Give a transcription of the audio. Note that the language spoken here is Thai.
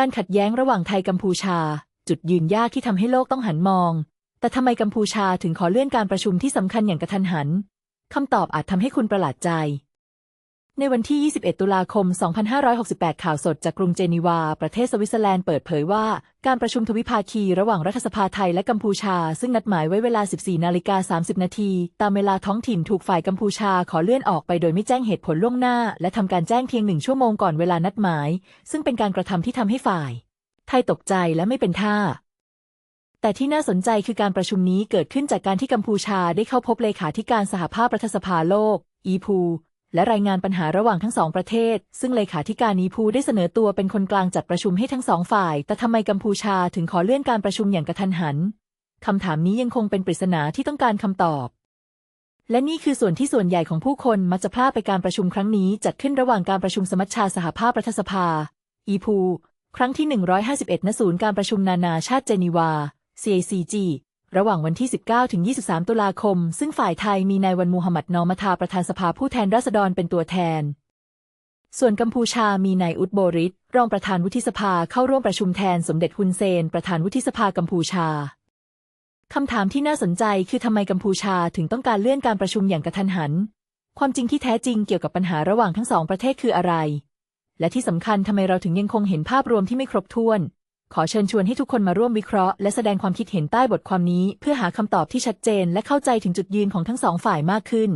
การขัดแย้งระหว่างไทยกัมพูชา จุดยืนยากที่ทำให้โลกต้องหันมอง แต่ทำไมกัมพูชาถึงขอเลื่อนการประชุมที่สำคัญอย่างกระทันหันคำตอบอาจทำให้คุณประหลาดใจ ในวันที่ 21 ตุลาคม 2568 ข่าวสดจากกรุงเจนีวา ประเทศสวิตเซอร์แลนด์เปิดเผยว่า การประชุมทวิภาคีระหว่างรัฐสภาไทยและกัมพูชา ซึ่งนัดหมายไว้เวลา 14 นาฬิกา 30 นาที ตามเวลาท้องถิ่นถูกฝ่ายกัมพูชาขอเลื่อนออกไปโดยไม่แจ้งเหตุผลล่วงหน้า และทำการแจ้งเพียงหนึ่งชั่วโมงก่อนเวลานัดหมาย ซึ่งเป็นการกระทำที่ทำให้ฝ่าย ไทยตกใจและไม่เป็นท่าแต่ที่น่าสนใจคือการประชุมนี้เกิดขึ้นจากการที่กัมพูชาได้เข้าพบเลขาธิการสหภาพรัฐสภาโลก อีพู และรายงานปัญหาระหว่างทั้งสองประเทศ ซึ่งเลขาธิการอีพูได้เสนอตัวเป็นคนกลางจัดประชุมให้ทั้งสองฝ่าย แต่ทำไมกัมพูชาถึงขอเลื่อนการประชุมอย่างกระทันหันคำถามนี้ยังคงเป็นปริศนาที่ต้องการคำตอบ และนี่คือส่วนที่ส่วนใหญ่ของผู้คนมักจะพลาดไปการประชุมครั้งนี้ จัดขึ้นระหว่างการประชุมสมัชชาสหภาพรัฐสภา อีพู ครั้งที่ 151ณศูนย์การประชุมนานาชาติเจนีวา CACG ระหว่างวันที่ 19 ถึง 23 ตุลาคม ซึ่งฝ่ายไทยมีนายวันมูฮัมหมัดนอมัทาประธานสภาผู้แทนราษฎรเป็นตัวแทน ส่วนกัมพูชามีนายอุดโบริตรองประธานวุฒิสภาเข้าร่วมประชุมแทนสมเด็จฮุนเซน ประธานวุฒิสภากัมพูชาคำถามที่น่าสนใจคือทำไมกัมพูชาถึงต้องการเลื่อนการประชุมอย่างกระทันหัน ความจริงที่แท้จริงเกี่ยวกับปัญหาระหว่างทั้งสองประเทศคืออะไร และที่สำคัญทำไมเราถึงยังคงเห็นภาพรวมที่ไม่ครบถ้วน ขอเชิญชวนให้ทุกคนมาร่วมวิเคราะห์และแสดงความคิดเห็นใต้บทความนี้ เพื่อหาคำตอบที่ชัดเจนและเข้าใจถึงจุดยืนของทั้งสองฝ่ายมากขึ้น